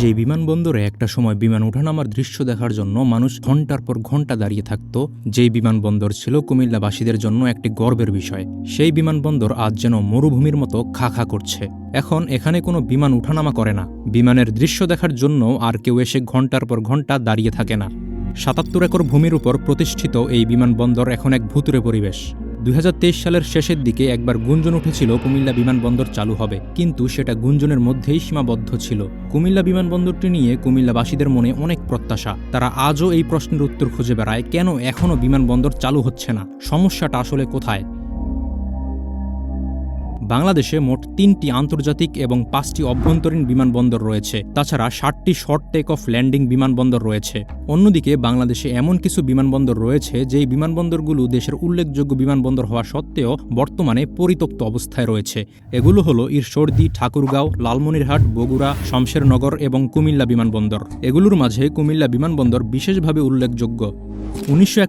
যে বিমানবন্দরে একটা সময় বিমান ওঠানামার দৃশ্য দেখার জন্য মানুষ ঘণ্টার পর ঘণ্টা দাঁড়িয়ে থাকত, যেই বিমানবন্দর ছিল কুমিল্লাবাসীদের জন্য একটি গর্বের বিষয়। সেই বিমানবন্দর আজ যেন মরুভূমির মতো খা খা করছে। এখন এখানে কোনো বিমান ওঠানামা করে না। বিমানের দৃশ্য দেখার জন্য আর কেউ এসে ঘণ্টার পর ঘণ্টা দাঁড়িয়ে থাকে না। সাতাত্তর একর ভূমির উপর প্রতিষ্ঠিত এই বিমানবন্দর এখন এক ভুতুরে পরিবেশ। দুই হাজার তেইশ সালের শেষের দিকে একবার গুঞ্জন উঠেছিল, কুমিল্লা বিমানবন্দর চালু হবে। কিন্তু সেটা গুঞ্জনের মধ্যেই সীমাবদ্ধ ছিল। কুমিল্লা বিমানবন্দরটি নিয়ে কুমিল্লাবাসীদের মনে অনেক প্রত্যাশা। তারা আজও এই প্রশ্নের উত্তর খুঁজে বেড়ায়, কেন এখনও বিমানবন্দর চালু হচ্ছে না? সমস্যাটা আসলে কোথায়? বাংলাদেশে মোট তিনটি আন্তর্জাতিক এবং পাঁচটি অভ্যন্তরীণ বিমানবন্দর রয়েছে। তাছাড়া ষাটটি শর্ট টেক অফ ল্যান্ডিং বিমানবন্দর রয়েছে। অন্যদিকে বাংলাদেশে এমন কিছু বিমানবন্দর রয়েছে, যেই বিমানবন্দরগুলো দেশের উল্লেখযোগ্য বিমানবন্দর হওয়া সত্ত্বেও বর্তমানে পরিত্যক্ত অবস্থায় রয়েছে। এগুলো হলো ঈশ্বরদী, ঠাকুরগাঁও, লালমনিরহাট, বগুড়া, শমশেরনগর এবং কুমিল্লা বিমানবন্দর। এগুলোর মাঝে কুমিল্লা বিমানবন্দর বিশেষভাবে উল্লেখযোগ্য। উনিশশো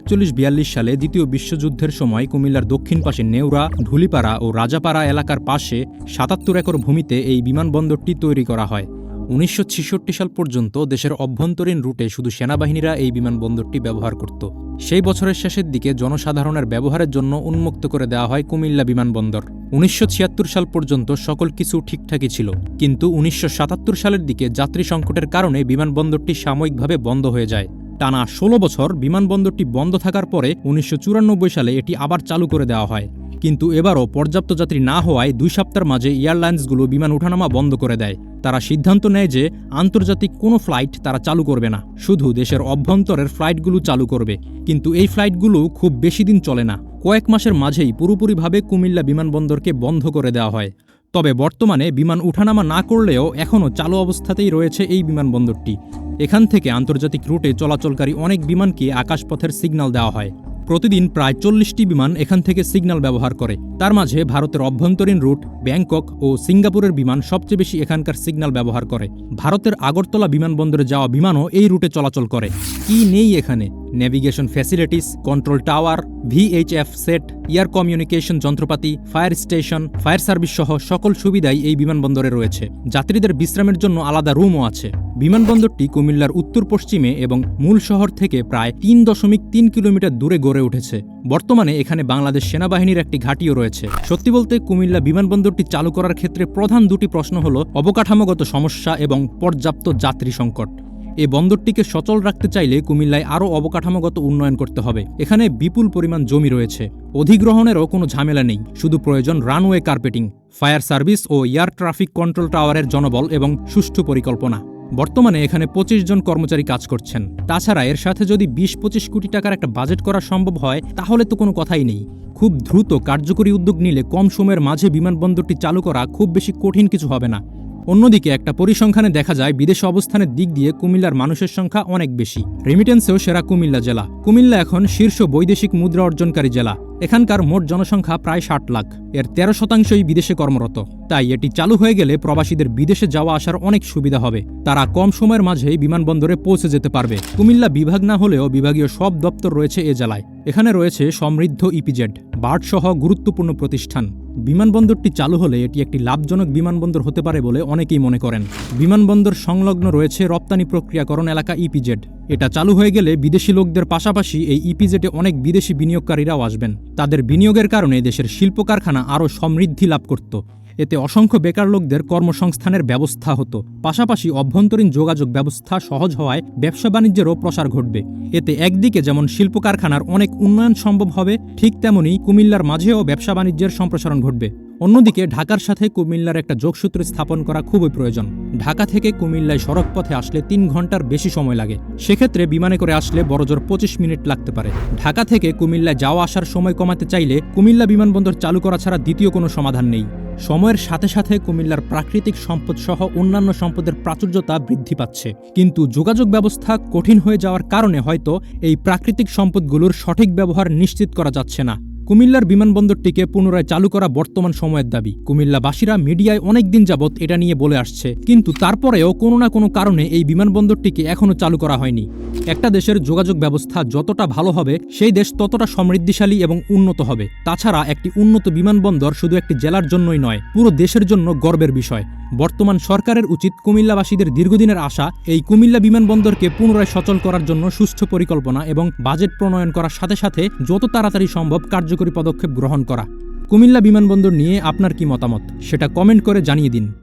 সালে দ্বিতীয় বিশ্বযুদ্ধের সময় কুমিল্লার দক্ষিণ পাশে নেউরা ঢুলিপাড়া ও রাজাপাড়া এলাকার পাশে সাতাত্তর একর ভূমিতে এই বিমানবন্দরটি তৈরি করা হয়। উনিশশো ছেষট্টি সাল পর্যন্ত দেশের অভ্যন্তরীণ রুটে শুধু সেনাবাহিনীরা এই বিমানবন্দরটি ব্যবহার করত। সেই বছরের শেষের দিকে জনসাধারণের ব্যবহারের জন্য উন্মুক্ত করে দেওয়া হয় কুমিল্লা বিমানবন্দর। উনিশশো ছিয়াত্তর সাল পর্যন্ত সকল কিছু ঠিকঠাকই ছিল। কিন্তু উনিশশো সাতাত্তর সালের দিকে যাত্রী সংকটের কারণে বিমানবন্দরটি সাময়িকভাবে বন্ধ হয়ে যায়। টানা ষোলো বছর বিমানবন্দরটি বন্ধ থাকার পরে উনিশশো চুরানব্বই সালে এটি আবার চালু করে দেওয়া হয়। কিন্তু এবারও পর্যাপ্ত যাত্রী না হওয়ায় দুই সপ্তাহের মাঝে এয়ারলাইন্সগুলো বিমান ওঠানামা বন্ধ করে দেয়। তারা সিদ্ধান্ত নেয় যে আন্তর্জাতিক কোনো ফ্লাইট তারা চালু করবে না, শুধু দেশের অভ্যন্তরের ফ্লাইটগুলো চালু করবে। কিন্তু এই ফ্লাইটগুলো খুব বেশি দিন চলে না। কয়েক মাসের মাঝেই পুরোপুরিভাবে কুমিল্লা বিমানবন্দরকে বন্ধ করে দেওয়া হয়। তবে বর্তমানে বিমান উঠানামা না করলেও এখনও চালু অবস্থাতেই রয়েছে এই বিমানবন্দরটি। এখান থেকে আন্তর্জাতিক রুটে চলাচলকারী অনেক বিমানকে আকাশপথের সিগন্যাল দেওয়া হয়। প্রতিদিন প্রায় চল্লিশটি বিমান এখান থেকে সিগন্যাল ব্যবহার করে। তার মাঝে ভারতের অভ্যন্তরীণ রুট, ব্যাংকক ও সিঙ্গাপুরের বিমান সবচেয়ে বেশি এখানকার সিগন্যাল ব্যবহার করে। ভারতের আগরতলা বিমানবন্দরে যাওয়া বিমানও এই রুটে চলাচল করে। কি নেই এখানে? Navigation facilities control tower VHF set air communication যন্ত্রপাতি ফায়ার স্টেশন ফায়ার সার্ভিস সহ সকল সুবিধাই এই বিমানবন্দরে রয়েছে। যাত্রীদের বিশ্রামের জন্য আলাদা রুমও আছে। বিমানবন্দরটি কুমিল্লার উত্তর পশ্চিমে এবং মূল শহর থেকে প্রায় তিন দশমিক তিন কিলোমিটার দূরে গড়ে উঠেছে। বর্তমানে এখানে বাংলাদেশ সেনাবাহিনীর একটি ঘাঁটিও রয়েছে। সত্যি বলতে কুমিল্লা বিমানবন্দরটি চালু করার ক্ষেত্রে প্রধান দুটি প্রশ্ন হল, অবকাঠামোগত সমস্যা এবং পর্যাপ্ত যাত্রী সংকট। এ বন্দরটিকে সচল রাখতে চাইলে কুমিল্লায় আরও অবকাঠামোগত উন্নয়ন করতে হবে। এখানে বিপুল পরিমাণ জমি রয়েছে। অধিগ্রহণেরও কোনো ঝামেলা নেই। শুধু প্রয়োজন রানওয়ে কার্পেটিং, ফায়ার সার্ভিস ও এয়ার ট্রাফিক কন্ট্রোল টাওয়ারের জনবল এবং সুষ্ঠু পরিকল্পনা। বর্তমানে এখানে পঁচিশ জন কর্মচারী কাজ করছেন। তাছাড়া এর সাথে যদি বিশ পঁচিশ কোটি টাকার একটা বাজেট করা সম্ভব হয়, তাহলে তো কোনো কথাই নেই। খুব দ্রুত কার্যকরী উদ্যোগ নিলে কম সময়ের মাঝে বিমানবন্দরটি চালু করা খুব বেশি কঠিন কিছু হবে না। অন্যদিকে একটা পরিসংখ্যানে দেখা যায়, বিদেশে অবস্থানের দিক দিয়ে কুমিল্লার মানুষের সংখ্যা অনেক বেশি। রেমিটেন্সেও সেরা কুমিল্লা জেলা। কুমিল্লা এখন শীর্ষ বৈদেশিক মুদ্রা অর্জনকারী জেলা। এখানকার মোট জনসংখ্যা প্রায় ষাট লাখ। এর তেরো শতাংশই বিদেশে কর্মরত। তাই এটি চালু হয়ে গেলে প্রবাসীদের বিদেশে যাওয়া আসার অনেক সুবিধা হবে। তারা কম সময়ের মাঝেই বিমানবন্দরে পৌঁছে যেতে পারবে। কুমিল্লা বিভাগ না হলেও বিভাগীয় সব দপ্তর রয়েছে এ জেলায়। এখানে রয়েছে সমৃদ্ধ ইপিজেড বার্ড সহ গুরুত্বপূর্ণ প্রতিষ্ঠান। বিমানবন্দরটি চালু হলে এটি একটি লাভজনক বিমানবন্দর হতে পারে বলে অনেকেই মনে করেন। বিমানবন্দর সংলগ্ন রয়েছে রপ্তানি প্রক্রিয়াকরণ এলাকা ইপিজেড এটা চালু হয়ে গেলে বিদেশি লোকদের পাশাপাশি এই ইপিজেটে অনেক বিদেশি বিনিয়োগকারীরাও আসবেন। তাদের বিনিয়োগের কারণে দেশের শিল্প কারখানা আরও সমৃদ্ধি লাভ করত। এতে অসংখ্য বেকার লোকদের কর্মসংস্থানের ব্যবস্থা হতো। পাশাপাশি অভ্যন্তরীণ যোগাযোগ ব্যবস্থা সহজ হওয়ায় ব্যবসা বাণিজ্যেরও প্রসার ঘটবে। এতে একদিকে যেমন শিল্প কারখানার অনেক উন্নয়ন সম্ভব হবে, ঠিক তেমনি কুমিল্লার মাঝেও ব্যবসা বাণিজ্যের সম্প্রসারণ ঘটবে। অন্যদিকে ঢাকার সাথে কুমিল্লার একটা যোগসূত্র স্থাপন করা খুবই প্রয়োজন। ঢাকা থেকে কুমিল্লায় সড়ক পথে আসলে তিন ঘণ্টার বেশি সময় লাগে। সেক্ষেত্রে বিমানে করে আসলে বড়জোর পঁচিশ মিনিট লাগতে পারে। ঢাকা থেকে কুমিল্লায় যাওয়া আসার সময় কমাতে চাইলে কুমিল্লা বিমানবন্দর চালু করা ছাড়া দ্বিতীয় কোনো সমাধান নেই। সময়ের সাথে সাথে কুমিল্লার প্রাকৃতিক সম্পদ সহ অন্যান্য সম্পদের প্রাচুর্যতা বৃদ্ধি পাচ্ছে। কিন্তু যোগাযোগ ব্যবস্থা কঠিন হয়ে যাওয়ার কারণে হয়তো এই প্রাকৃতিক সম্পদগুলোর সঠিক ব্যবহার নিশ্চিত করা যাচ্ছে না। কুমিল্লার বিমানবন্দরটিকে পুনরায় চালু করা বর্তমান সময়ের দাবি। কুমিল্লাবাসীরা মিডিয়ায় অনেকদিন যাবৎ এটা নিয়ে বলে আসছে। কিন্তু তারপরেও কোনো না কোনো কারণে এই বিমানবন্দরটিকে এখনও চালু করা হয়নি। একটা দেশের যোগাযোগ ব্যবস্থা যতটা ভালো হবে, সেই দেশ ততটা সমৃদ্ধিশালী এবং উন্নত হবে। তাছাড়া একটি উন্নত বিমানবন্দর শুধু একটি জেলার জন্যই নয়, পুরো দেশের জন্য গর্বের বিষয়। বর্তমান সরকারের উচিত কুমিল্লাবাসীদের দীর্ঘদিনের আশা এই কুমিল্লা বিমানবন্দরকে পুনরায় সচল করার জন্য সুষ্ঠু পরিকল্পনা এবং বাজেট প্রণয়ন করার সাথে সাথে যত তাড়াতাড়ি সম্ভব কার্যকরী পদক্ষেপ গ্রহণ করা। কুমিল্লা বিমানবন্দর নিয়ে আপনার কি মতামত? সেটা কমেন্ট করে জানিয়ে দিন।